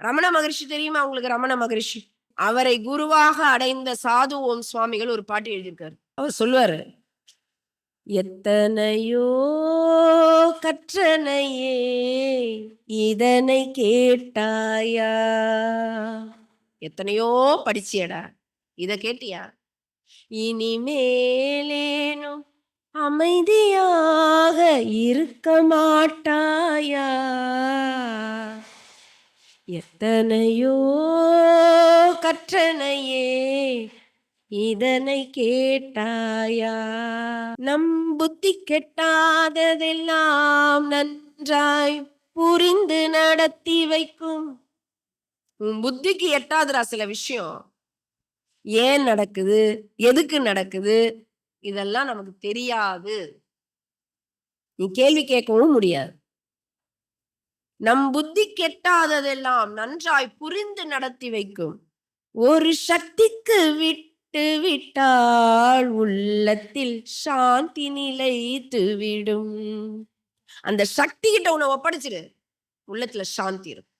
ரமண மகரிஷி தெரியுமா உங்களுக்கு? ரமண மகரிஷி. அவரை குருவாக அடைந்த சாது ஓம் சுவாமிகள் ஒரு பாட்டு எழுதியிருக்காரு. அவர் சொல்லுவாரு எத்தனையோ கற்றனையே இதனை கேட்டாயா? எத்தனையோ படிச்சியடா இத கேட்டியா? இனிமேலேனும் அமைதியாக இருக்க மாட்டாயா? எத்தனையோ கற்றனையே இதனை கேட்டாயா? நம் புத்தி கெட்டாததெல்லாம் நன்றாய் புரிந்து நடத்தி வைக்கும். உன் புத்திக்கு எட்டாதுடா சில விஷயம். ஏன் நடக்குது? எதுக்கு நடக்குது? இதெல்லாம் நமக்கு தெரியாது. நீ கேள்வி கேட்கவும் முடியாது. நம் புத்தி கெட்டாததெல்லாம் நன்றாய் புரிந்து நடத்தி வைக்கும். ஒரு சக்திக்கு விட்டு விட்டால் உள்ளத்தில் சாந்தி நிலைத்து விடும். அந்த சக்தி கிட்ட உன்னை ஒப்படைச்சிரு. உள்ளத்துல சாந்தி இருக்கும்.